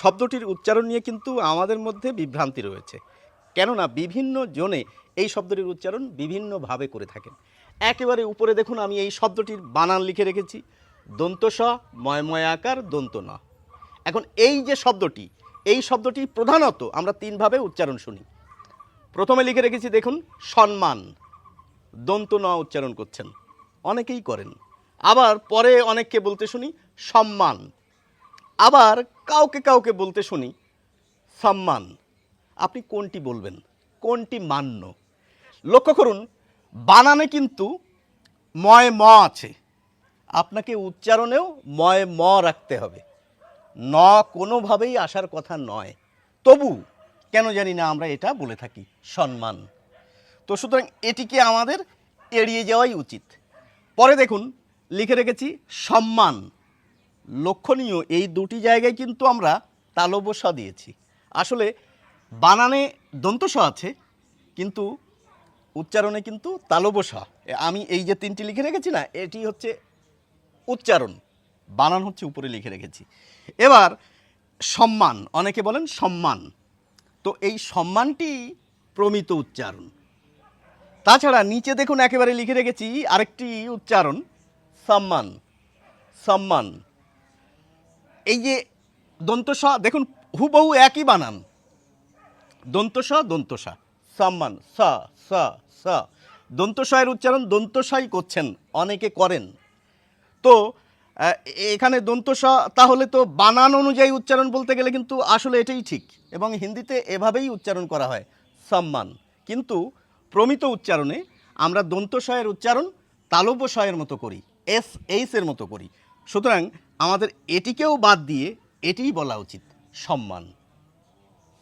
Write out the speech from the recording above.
শব্দটির উচ্চারণ নিয়ে কিন্তু আমাদের মধ্যে বিভ্রান্তি রয়েছে। কেননা বিভিন্ন জনে এই শব্দটির উচ্চারণ বিভিন্নভাবে করে থাকেন। একেবারে উপরে দেখুন, আমি এই শব্দটির বানান লিখে রেখেছি। দন্ত স ময়ময় আকার, দন্ত ন। এখন এই যে শব্দটি, এই শব্দটি প্রধানত আমরা তিনভাবে উচ্চারণ শুনি। প্রথমে লিখে রেখেছি, দেখুন, সম্মান। দন্ত ন উচ্চারণ করছেন। অনেকেই করেন। আবার পরে অনেককে বলতে শুনি, সম্মান। আবার কাউকে কাউকে বলতে শুনি, সম্মান, আপনি কোনটি বলবেন? কোনটি মান্য? লক্ষ্য করুন, বানানে কিন্তু ময় ম আছে। আপনাকে উচ্চারণেও ময় ম রাখতে হবে। ন কোনোভাবেই আসার কথা নয়। তবু কেন জানি না আমরা এটা বলে থাকি, সম্মান। তো সুতরাং এটিকে আমাদের এড়িয়ে যাওয়াই উচিত। পরে দেখুন, লিখে রেখেছি, সম্মান। লক্ষণীয় এই দুটি জায়গায় কিন্তু আমরা তালবসা দিয়েছি। আসলে বানানে দন্তস আছে, কিন্তু উচ্চারণে কিন্তু তালবসা। আমি এই যে তিনটি লিখে রেখেছি না, এটি হচ্ছে উচ্চারণ। বানান হচ্ছে উপরে লিখে রেখেছি। এবার সম্মান, অনেকে বলেন সম্মান। তো এই সম্মানটি প্রমিত উচ্চারণ। তাছাড়া নিচে দেখুন একেবারে লিখে রেখেছি আরেকটি উচ্চারণ, সম্মান। সম্মান। এই যে দন্তসা, দেখুন, হুবহু একই বানান। দন্তসা দন্তসা। সম্মান, স স স। দন্তসায়ের উচ্চারণ দন্তসাই করছেন, অনেকে করেন। তো এখানে দন্তসা, তাহলে তো বানান অনুযায়ী উচ্চারণ বলতে গেলে কিন্তু আসলে এটাই ঠিক, এবং হিন্দিতে এভাবেই উচ্চারণ করা হয়, সম্মান। কিন্তু প্রমিত উচ্চারণে আমরা দন্তসয়ের উচ্চারণ তালব্যসয়ের মতো করি, এস এইসের মতো করি। সুতরাং আমাদের এটিকেও বাদ দিয়ে এটিই বলা উচিত সম্মান।